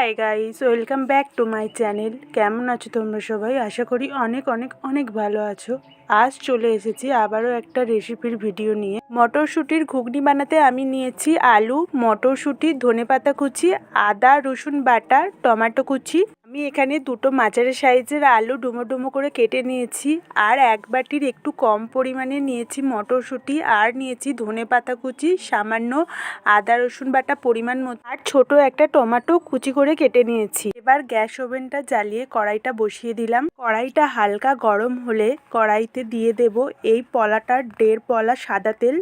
Hi guys welcome back to my channel কেমন আছো তোমরা সবাই? আশা করি অনেক অনেক অনেক ভালো আছো। আজ চলে এসেছি আবারও একটা রেসিপির ভিডিও নিয়ে। মটরশুঁটির ঘুগনি বানাতে আমি নিয়েছি আলু, মটরশুঁটি, ধনেপাতা কুচি, আদা, রসুন বাটা, টমেটো কুচি। আমি এখানে দুটো মাঝারি সাইজের আলু ডুমো ডুমো করে কেটে নিয়েছি, আর এক বাটির একটু কম পরিমাণে নিয়েছি মটরশুঁটি, আর নিয়েছি ধনেপাতা কুচি, সামান্য আদা, রসুন বাটা পরিমাণ মতো, আর ছোট একটা টমেটো কুচি করে কেটে নিয়েছি। এবার গ্যাস ওভেনটা জ্বালিয়ে কড়াইটা বসিয়ে দিলাম। কড়াইটা হালকা গরম হলে কড়াইতে দিয়ে দেব এই পলাটার দেড় পলা সাদা তেল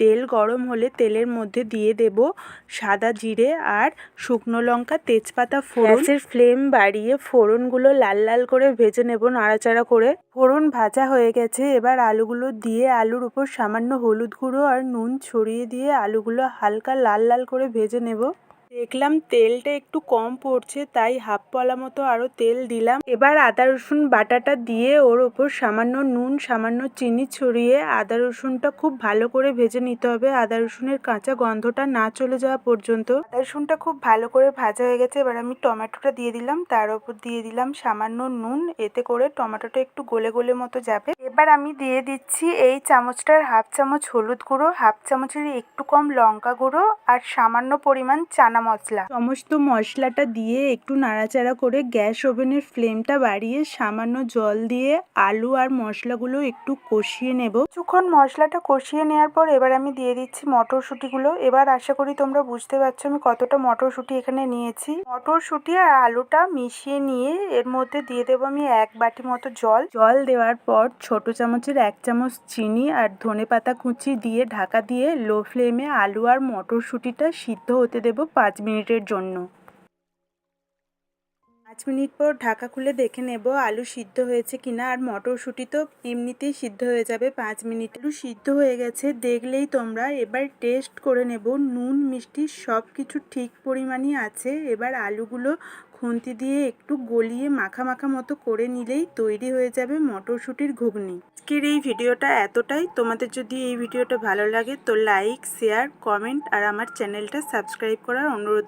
তেল গরম হলে তেলের মধ্যে দিয়ে দেব সাদা জিরে আর শুকনো লঙ্কা, তেজপাতা, ফোড়ন। গ্যাসের ফ্লেম বাড়িয়ে ফোড়নগুলো লাল লাল করে ভেজে নেব নাড়াচাড়া করে। ফোড়ন ভাজা হয়ে গেছে, এবার আলুগুলো দিয়ে আলুর উপর সামান্য হলুদ গুঁড়ো আর নুন ছড়িয়ে দিয়ে আলুগুলো হালকা লাল লাল করে ভেজে নেব। দেখলাম তেলটা একটু কম পড়ছে, তাই হাফ পলা মতো আরও তেল দিলাম। এবার আদা, রসুন বাটাটা দিয়ে ওর ওপর সামান্য নুন, সামান্য চিনি ছড়িয়ে আদা, রসুনটা খুব ভালো করে ভেজে নিতে হবে। আদা, রসুনের কাঁচা গন্ধটা না চলে যাওয়া পর্যন্ত। আদা, রসুনটা খুব ভালো করে ভাজা হয়ে গেছে, এবার আমি টমেটোটা দিয়ে দিলাম। তার ওপর দিয়ে দিলাম সামান্য নুন, এতে করে টমেটোটা একটু গোলে গোলে মতো যাবে। এবার আমি দিয়ে দিচ্ছি এই চামচটার হাফ চামচ হলুদ গুঁড়ো, হাফ চামচের একটু কম লঙ্কা গুঁড়ো আর সামান্য পরিমাণ চানা মশলা। সমস্ত মশলাটা দিয়ে একটু নাড়াচাড়া করে গ্যাস ওভেনের ফ্লেমটা বাড়িয়ে সামান্য জল দিয়ে আলু আর মশলাগুলো একটু কষিয়ে নেব। কিছুক্ষণ মশলাটা কষিয়ে নেওয়ার পর এবার আমি দিয়ে দিচ্ছি মটরশুঁটিগুলো। এবার আশা করি তোমরা বুঝতে পারছ আমি কতটা মটরশুঁটি এখানে নিয়েছি। মটরশুঁটি আর আলুটা মিশিয়ে নিয়ে এর মধ্যে দিয়ে দেবো আমি এক বাটি মতো জল। জল দেওয়ার পর ছোট চামচের এক চামচ চিনি আর ধনেপাতা কুচি দিয়ে ঢাকা দিয়ে লো ফ্লেমে আলু আর মটরশুঁটিটা সিদ্ধ হতে দেবো পাঁচ মিনিটের জন্য। পাঁচ মিনিট পর ঢাকা খুলে দেখে নেব আলু সিদ্ধ হয়েছে কিনা, আর মটরশুঁটি তো এমনিতেই সিদ্ধ হয়ে যাবে পাঁচ মিনিট। আলু সিদ্ধ হয়ে গেছে, দেখলেই তোমরা। এবার টেস্ট করে নেব, নুন, মিষ্টি সব কিছু ঠিক পরিমাণই আছে। এবার আলুগুলো খুন্তি দিয়ে একটু গলিয়ে মাখা মাখা মতো করে নিলেই তৈরি হয়ে যাবে মটরশুঁটির ঘুগনি। আজকের এই ভিডিওটা এতটাই। তোমাদের যদি এই ভিডিওটা ভালো লাগে তো লাইক, শেয়ার, কমেন্ট, আর আমার চ্যানেলটা সাবস্ক্রাইব করার অনুরোধ